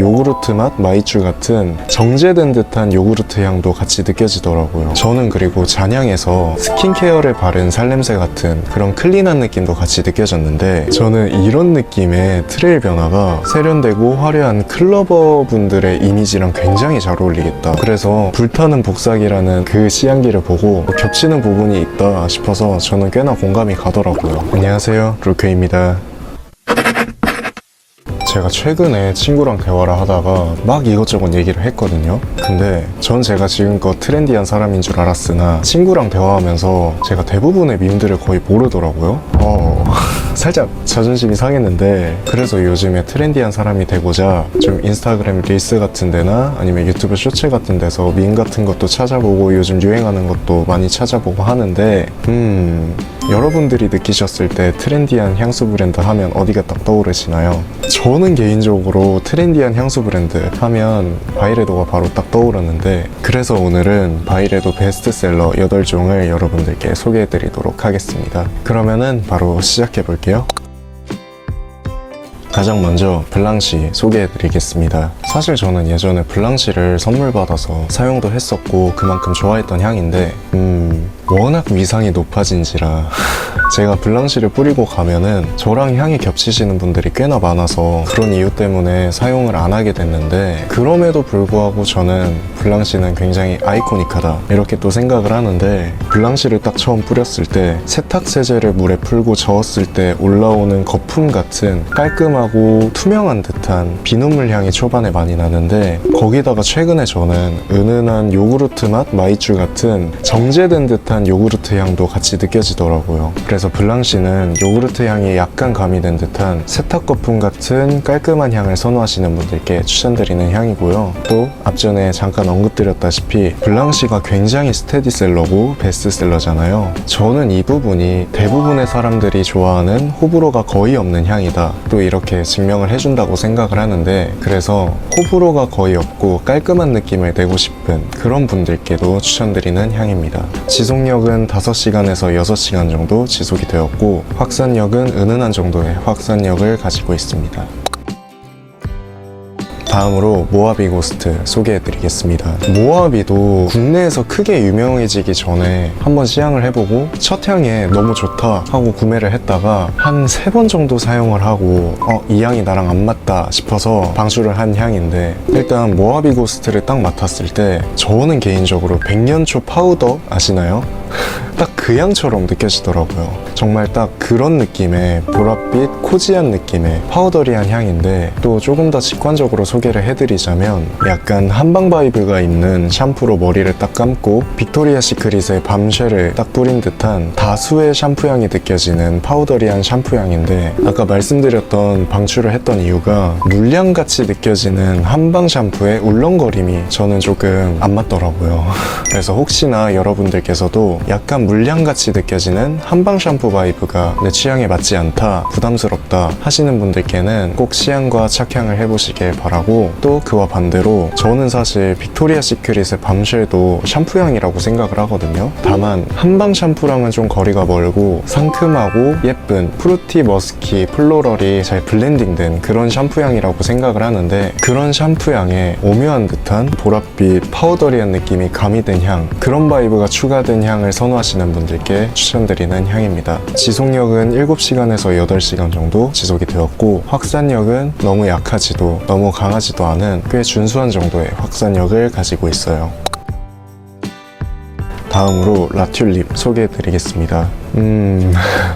요구르트 맛 마이쮸 같은 정제된 듯한 요구르트 향도 같이 느껴지더라고요. 저는 그리고 잔향에서 스킨케어를 바른 살냄새 같은 그런 클린한 느낌도 같이 느껴졌는데 저는 이런 느낌의 트레일 변화가 세련되고 화려한 클러버 분들의 이미지랑 굉장히 잘 어울리겠다. 그래서 불타는 복사기라는 그 시향기를 보고 겹치는 부분이 있다 싶어서 저는 꽤나 공감이 가더라고요. 안녕하세요. 루크입니다. 제가 최근에 친구랑 대화를 하다가 막 이것저것 얘기를 했거든요. 근데 전 제가 지금껏 트렌디한 사람인 줄 알았으나 친구랑 대화하면서 제가 대부분의 밈들을 거의 모르더라고요. 어, 살짝 자존심이 상했는데 그래서 요즘에 트렌디한 사람이 되고자 좀 인스타그램 릴스 같은 데나 아니면 유튜브 쇼츠 같은 데서 밈 같은 것도 찾아보고 요즘 유행하는 것도 많이 찾아보고 하는데 음 여러분들이 느끼셨을 때 트렌디한 향수 브랜드 하면 어디가 딱 떠오르시나요? 저는 개인적으로 트렌디한 향수 브랜드 하면 바이레도가 바로 딱 떠오르는데 그래서 오늘은 바이레도 베스트셀러 8종을 여러분들께 소개해 드리도록 하겠습니다. 그러면은 바로 시작해 볼게요. 가장 먼저 블랑시 소개해 드리겠습니다. 사실 저는 예전에 블랑시를 선물 받아서 사용도 했었고 그만큼 좋아했던 향인데 음 워낙 위상이 높아진지라 제가 블랑시를 뿌리고 가면은 저랑 향이 겹치시는 분들이 꽤나 많아서 그런 이유 때문에 사용을 안 하게 됐는데 그럼에도 불구하고 저는 블랑시는 굉장히 아이코닉하다 이렇게 또 생각을 하는데 블랑시를 딱 처음 뿌렸을 때 세탁 세제를 물에 풀고 저었을 때 올라오는 거품 같은 깔끔하고 투명한 듯한 비눗물 향이 초반에 많이 나는데 거기다가 최근에 저는 은은한 요구르트 맛 마이쮸 같은 정제된 듯한 요구르트 향도 같이 느껴지더라고요. 그래서 블랑시는 요구르트 향이 약간 가미된 듯한 세탁 거품 같은 깔끔한 향을 선호하시는 분들께 추천드리는 향이고요. 또 앞전에 잠깐 언급드렸다시피 블랑시가 굉장히 스테디셀러고 베스트셀러잖아요. 저는 이 부분이 대부분의 사람들이 좋아하는 호불호가 거의 없는 향이다. 또 이렇게 증명을 해준다고 생각을 하는데 그래서 호불호가 거의 없고 깔끔한 느낌을 내고 싶은 그런 분들께도 추천드리는 향입니다. 지속력 은 5시간에서 6시간 정도 지속이 되었고 확산력은 은은한 정도의 확산력을 가지고 있습니다. 다음으로 모하비 고스트 소개해드리겠습니다. 모하비도 국내에서 크게 유명해지기 전에 한번 시향을 해보고 첫 향에 너무 좋다 하고 구매를 했다가 한 세 번 정도 사용을 하고 어, 이 향이 나랑 안 맞다 싶어서 방출을 한 향인데 일단 모하비 고스트를 딱 맡았을 때 저는 개인적으로 백년초 파우더 아시나요? 딱 그 향처럼 느껴지더라고요. 정말 딱 그런 느낌의 보랏빛 코지한 느낌의 파우더리한 향인데 또 조금 더 직관적으로 소개를 해드리자면 약간 한방 바이브가 있는 샴푸로 머리를 딱 감고 빅토리아 시크릿의 밤쉐를 딱 뿌린 듯한 다수의 샴푸 향이 느껴지는 파우더리한 샴푸 향인데 아까 말씀드렸던 방출을 했던 이유가 물량같이 느껴지는 한방 샴푸의 울렁거림이 저는 조금 안 맞더라고요. 그래서 혹시나 여러분들께서도 약간 물량같이 느껴지는 한방 샴푸 바이브가 내 취향에 맞지 않다, 부담스럽다 하시는 분들께는 꼭 시향과 착향을 해보시길 바라고 또 그와 반대로 저는 사실 빅토리아 시크릿의 밤쉘도 샴푸향이라고 생각을 하거든요. 다만 한방 샴푸랑은 좀 거리가 멀고 상큼하고 예쁜 프루티 머스키 플로럴이 잘 블렌딩된 그런 샴푸향이라고 생각을 하는데 그런 샴푸향에 오묘한 듯한 보랏빛 파우더리한 느낌이 가미된 향 그런 바이브가 추가된 향을 선호하시는 분들께 추천드리는 향입니다. 지속력은 7시간에서 8시간 정도 지속이 되었고 확산력은 너무 약하지도 너무 강하지도 않은 꽤 준수한 정도의 확산력을 가지고 있어요. 다음으로 라튤립 소개해드리겠습니다. 음,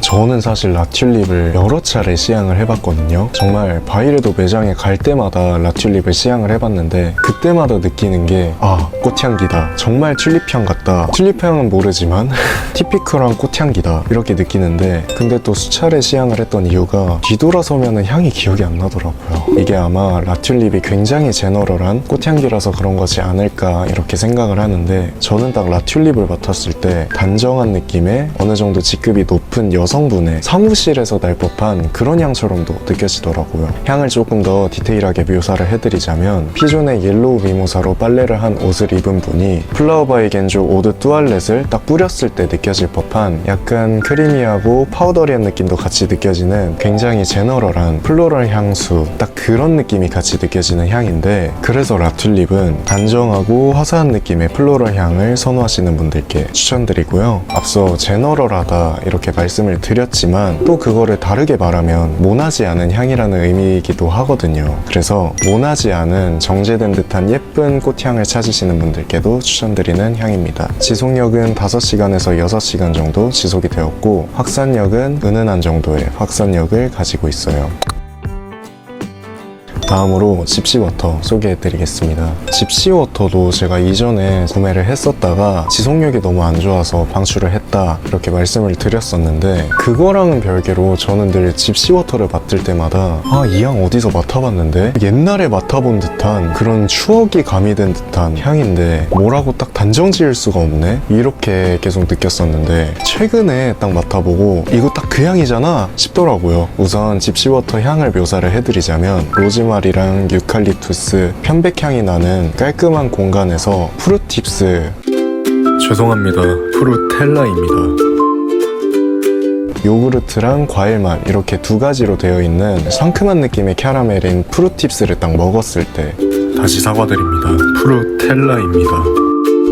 저는 사실 라튤립을 여러 차례 시향을 해봤거든요. 정말 바이레도 매장에 갈 때마다 라튤립을 시향을 해봤는데 그때마다 느끼는 게 아, 꽃향기다. 정말 튤립향 같다. 튤립향은 모르지만 티피컬한 꽃향기다. 이렇게 느끼는데 근데 또 수차례 시향을 했던 이유가 뒤돌아서면 향이 기억이 안 나더라고요. 이게 아마 라튤립이 굉장히 제너럴한 꽃향기라서 그런 거지 않을까 이렇게 생각을 하는데 저는 딱 라튤립을 맡았을 때 단정한 느낌의 어느 정도 정도 직급이 높은 여성분의 사무실에서 날 법한 그런 향처럼도 느껴지더라고요. 향을 조금 더 디테일하게 묘사를 해드리자면 피존의 옐로우 미모사로 빨래를 한 옷을 입은 분이 플라워 바이 겐조 오드 뚜알렛을 딱 뿌렸을 때 느껴질 법한 약간 크리미하고 파우더리한 느낌도 같이 느껴지는 굉장히 제너럴한 플로럴 향수 딱 그런 느낌이 같이 느껴지는 향인데 그래서 라툴립은 단정하고 화사한 느낌의 플로럴 향을 선호하시는 분들께 추천드리고요. 앞서 제너럴 하다 이렇게 말씀을 드렸지만 또 그거를 다르게 말하면 모나지 않은 향이라는 의미이기도 하거든요. 그래서 모나지 않은 정제된 듯한 예쁜 꽃향을 찾으시는 분들께도 추천드리는 향입니다. 지속력은 5시간에서 6시간 정도 지속이 되었고 확산력은 은은한 정도의 확산력을 가지고 있어요. 다음으로 집시워터 소개해드리겠습니다. 집시워터도 제가 이전에 구매를 했었다가 지속력이 너무 안 좋아서 방출을 했다 이렇게 말씀을 드렸었는데 그거랑은 별개로 저는 늘 집시워터를 맡을 때마다 아 이 향 어디서 맡아봤는데 옛날에 맡아본 듯한 그런 추억이 가미된 듯한 향인데 뭐라고 딱 단정 지을 수가 없네 이렇게 계속 느꼈었는데 최근에 딱 맡아보고 이거 딱 그 향이잖아 싶더라고요. 우선 집시워터 향을 묘사를 해드리자면 로즈마리랑 유칼립투스 편백향이 나는 깔끔한 공간에서 프루팁스 죄송합니다. 프루텔라입니다. 요구르트랑 과일맛 이렇게 두 가지로 되어 있는 상큼한 느낌의 캐러멜인 프루팁스를 딱 먹었을 때 다시 사과드립니다. 프루텔라입니다.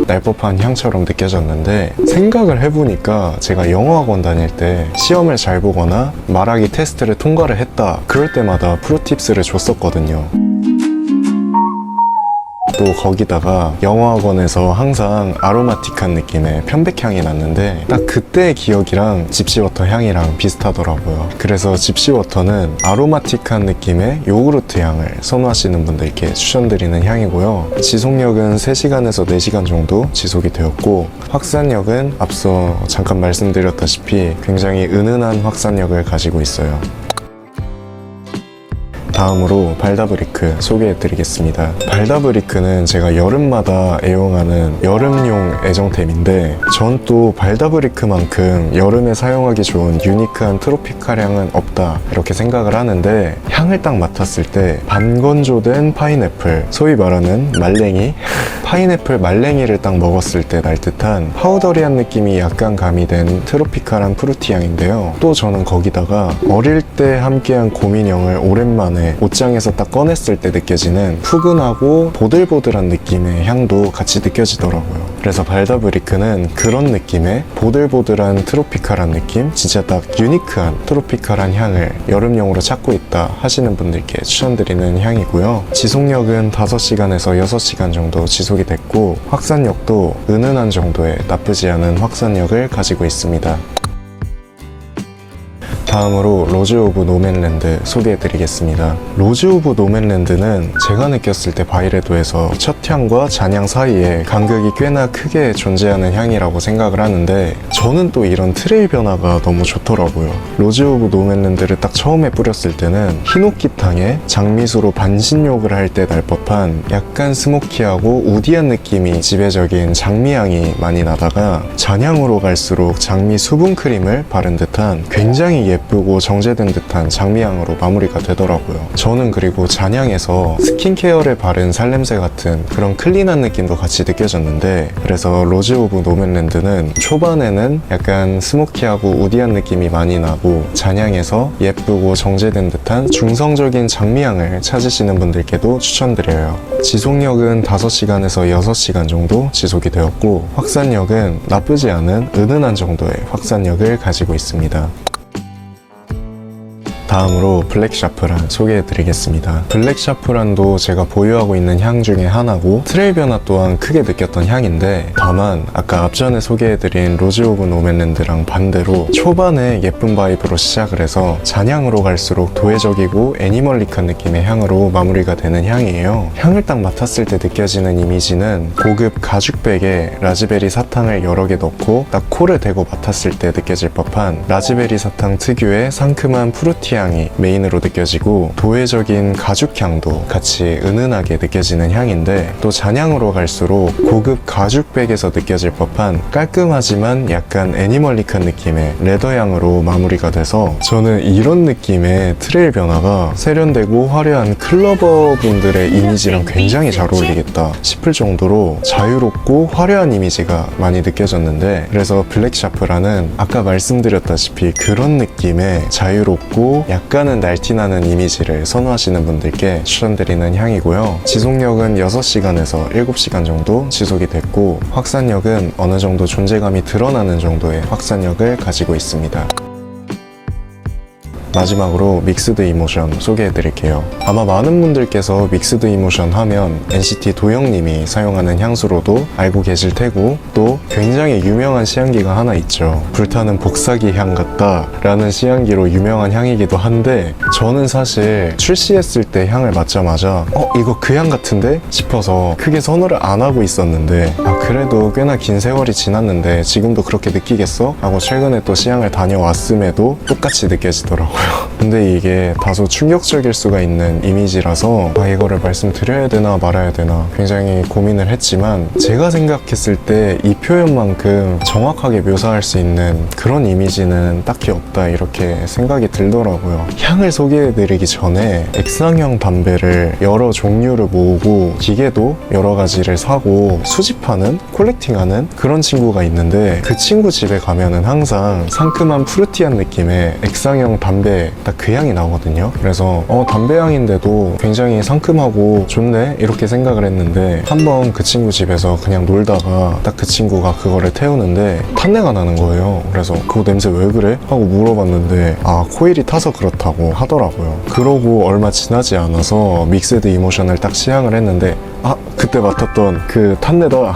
날 법한 향처럼 느껴졌는데 생각을 해보니까 제가 영어학원 다닐 때 시험을 잘 보거나 말하기 테스트를 통과를 했다. 그럴 때마다 프로팁스를 줬었거든요 또 거기다가 영어학원에서 항상 아로마틱한 느낌의 편백향이 났는데 딱 그때의 기억이랑 집시워터 향이랑 비슷하더라고요. 그래서 집시워터는 아로마틱한 느낌의 요구르트 향을 선호하시는 분들께 추천드리는 향이고요. 지속력은 3시간에서 4시간 정도 지속이 되었고 확산력은 앞서 잠깐 말씀드렸다시피 굉장히 은은한 확산력을 가지고 있어요 다음으로 발다브리크 소개해드리겠습니다. 발다브리크는 제가 여름마다 애용하는 여름용 애정템인데 전 또 발다브리크만큼 여름에 사용하기 좋은 유니크한 트로피칼 향은 없다 이렇게 생각을 하는데 향을 딱 맡았을 때 반건조된 파인애플 소위 말하는 말랭이 파인애플 말랭이를 딱 먹었을 때 날 듯한 파우더리한 느낌이 약간 가미된 트로피칼한 프루티 향인데요. 또 저는 거기다가 어릴 때 함께한 고민형을 오랜만에 옷장에서 딱 꺼냈을 때 느껴지는 푸근하고 보들보들한 느낌의 향도 같이 느껴지더라고요. 그래서 발다브리크는 그런 느낌의 보들보들한 트로피칼한 느낌, 진짜 딱 유니크한 트로피칼한 향을 여름용으로 찾고 있다 하시는 분들께 추천드리는 향이고요. 지속력은 5시간에서 6시간 정도 지속이 됐고 확산력도 은은한 정도의 나쁘지 않은 확산력을 가지고 있습니다. 다음으로 로즈 오브 노맨랜드 소개해드리겠습니다. 로즈 오브 노맨랜드는 제가 느꼈을 때 바이레도에서 첫 향과 잔향 사이에 간극이 꽤나 크게 존재하는 향이라고 생각을 하는데 저는 또 이런 트레이 변화가 너무 좋더라고요. 로즈 오브 노맨랜드를 딱 처음에 뿌렸을 때는 히노키탕에 장미수로 반신욕을 할 때 날 법한 약간 스모키하고 우디한 느낌이 지배적인 장미향이 많이 나다가 잔향으로 갈수록 장미 수분 크림을 바른 듯한 굉장히 예 쁘고 정제된 듯한 장미향으로 마무리가 되더라고요. 저는 그리고 잔향에서 스킨케어를 바른 살냄새 같은 그런 클린한 느낌도 같이 느껴졌는데 그래서 로즈 오브 노맨랜드는 초반에는 약간 스모키하고 우디한 느낌이 많이 나고 잔향에서 예쁘고 정제된 듯한 중성적인 장미향을 찾으시는 분들께도 추천드려요. 지속력은 5시간에서 6시간 정도 지속이 되었고 확산력은 나쁘지 않은 은은한 정도의 확산력을 가지고 있습니다. 다음으로 블랙 샤프란 소개해드리겠습니다. 블랙 샤프란도 제가 보유하고 있는 향 중에 하나고 트레이 변화 또한 크게 느꼈던 향인데 다만 아까 앞전에 소개해드린 로즈 오브 노맨랜드랑 반대로 초반에 예쁜 바이브로 시작을 해서 잔향으로 갈수록 도회적이고 애니멀릭한 느낌의 향으로 마무리가 되는 향이에요. 향을 딱 맡았을 때 느껴지는 이미지는 고급 가죽백에 라즈베리 사탕을 여러 개 넣고 딱 코를 대고 맡았을 때 느껴질 법한 라즈베리 사탕 특유의 상큼한 프루티 스모키 향이 메인으로 느껴지고 도회적인 가죽향도 같이 은은하게 느껴지는 향인데 또 잔향으로 갈수록 고급 가죽백에서 느껴질 법한 깔끔하지만 약간 애니멀릭한 느낌의 레더향으로 마무리가 돼서 저는 이런 느낌의 트레일 변화가 세련되고 화려한 클러버 분들의 이미지랑 굉장히 잘 어울리겠다 싶을 정도로 자유롭고 화려한 이미지가 많이 느껴졌는데 그래서 블랙샤프라는 아까 말씀드렸다시피 그런 느낌의 자유롭고 약간은 날티나는 이미지를 선호하시는 분들께 추천드리는 향이고요. 지속력은 6시간에서 7시간 정도 지속이 됐고 확산력은 어느 정도 존재감이 드러나는 정도의 확산력을 가지고 있습니다 마지막으로 믹스드 이모션 소개해 드릴게요. 아마 많은 분들께서 믹스드 이모션 하면 NCT 도영님이 사용하는 향수로도 알고 계실 테고 또 굉장히 유명한 시향기가 하나 있죠. 불타는 복사기 향 같다 라는 시향기로 유명한 향이기도 한데 저는 사실 출시했을 때 향을 맡자마자 어 이거 그 향 같은데 싶어서 크게 선호를 안 하고 있었는데 아 그래도 꽤나 긴 세월이 지났는데 지금도 그렇게 느끼겠어? 하고 최근에 또 시향을 다녀왔음에도 똑같이 느껴지더라고요. 근데 이게 다소 충격적일 수가 있는 이미지라서 아 이거를 말씀드려야 되나 말아야 되나 굉장히 고민을 했지만 제가 생각했을 때 이 표현만큼 정확하게 묘사할 수 있는 그런 이미지는 딱히 없다 이렇게 생각이 들더라고요. 향을 소개해드리기 전에 액상형 담배를 여러 종류를 모으고 기계도 여러 가지를 사고 수집하는 콜렉팅하는 그런 친구가 있는데 그 친구 집에 가면은 항상 상큼한 푸르티한 느낌의 액상형 담배 딱 그 향이 나오거든요. 그래서 어 담배 향인데도 굉장히 상큼하고 좋네 이렇게 생각을 했는데 한 번 그 친구 집에서 그냥 놀다가 딱 그 친구가 그거를 태우는데 탄내가 나는 거예요. 그래서 그거 냄새 왜 그래? 하고 물어봤는데 아 코일이 타서 그렇다고 하더라고요. 그러고 얼마 지나지 않아서 믹스드 이모션을 딱 시향을 했는데 아 그때 맡았던 그 탄내다.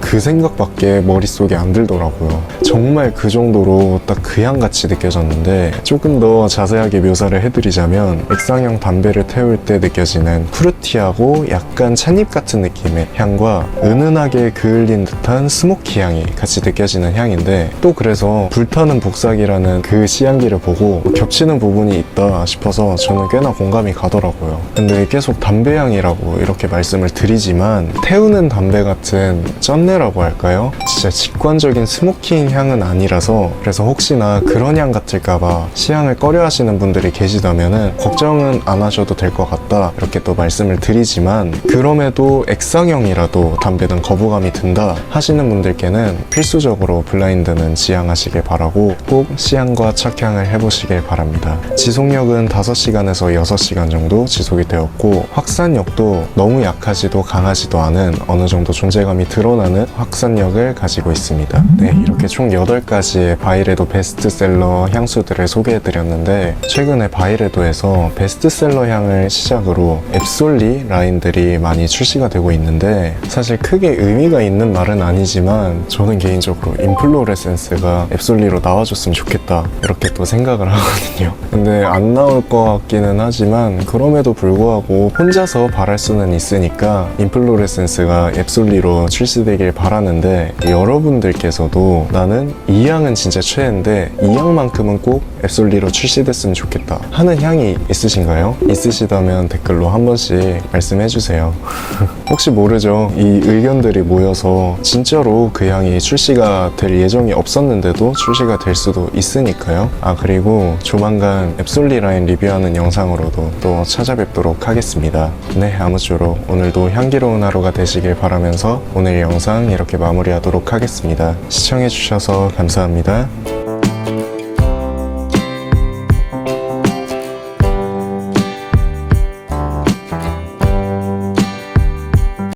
그 생각밖에 머릿속에 안 들더라고요. 정말 그 정도로 딱 그 향같이 느껴졌는데 조금 더 자세하게 묘사를 해드리자면 액상형 담배를 태울 때 느껴지는 푸르티하고 약간 찻잎 같은 느낌의 향과 은은하게 그을린 듯한 스모키 향이 같이 느껴지는 향인데 또 그래서 불타는 복사기라는 그 시향기를 보고 겹치는 부분이 있다 싶어서 저는 꽤나 공감이 가더라고요. 근데 계속 담배 향이라고 이렇게 말씀을 드리지만 태우는 담배 같은 쩐내라고 할까요? 진짜 직관적인 스모킹 향은 아니라서 그래서 혹시나 그런 향 같을까봐 시향을 꺼려 하시는 분들이 계시다면은 걱정은 안 하셔도 될 것 같다 이렇게 또 말씀을 드리지만 그럼에도 액상형이라도 담배는 거부감이 든다 하시는 분들께는 필수적으로 블라인드는 지향하시길 바라고 꼭 시향과 착향을 해보시길 바랍니다. 지속력은 5시간에서 6시간 정도 지속이 되었고 확산력도 너무 약하지도 강하지 도 않은 어느 정도 존재감이 드러나는 확산력을 가지고 있습니다. 네, 이렇게 총 8가지의 바이레도 베스트셀러 향수들을 소개해드렸는데 최근에 바이레도에서 베스트셀러 향을 시작으로 앱솔리 라인들이 많이 출시가 되고 있는데 사실 크게 의미가 있는 말은 아니지만 저는 개인적으로 인플로레센스가 앱솔리로 나와줬으면 좋겠다 이렇게 또 생각을 하거든요. 근데 안 나올 것 같기는 하지만 그럼에도 불구하고 혼자서 바랄 수는 있으니까 인플로 레센스가 앱솔리로 출시되길 바라는데 여러분들께서도 나는 이 향은 진짜 최애인데 이 향만큼은 꼭 앱솔리로 출시됐으면 좋겠다 하는 향이 있으신가요? 있으시다면 댓글로 한 번씩 말씀해 주세요. 혹시 모르죠. 이 의견들이 모여서 진짜로 그 향이 출시가 될 예정이 없었는데도 출시가 될 수도 있으니까요. 아 그리고 조만간 앱솔리 라인 리뷰하는 영상으로도 또 찾아뵙도록 하겠습니다. 네 아무쪼록 오늘도 향기로운 하루가 되시길 바라면서 오늘 영상 이렇게 마무리하도록 하겠습니다. 시청해주셔서 감사합니다.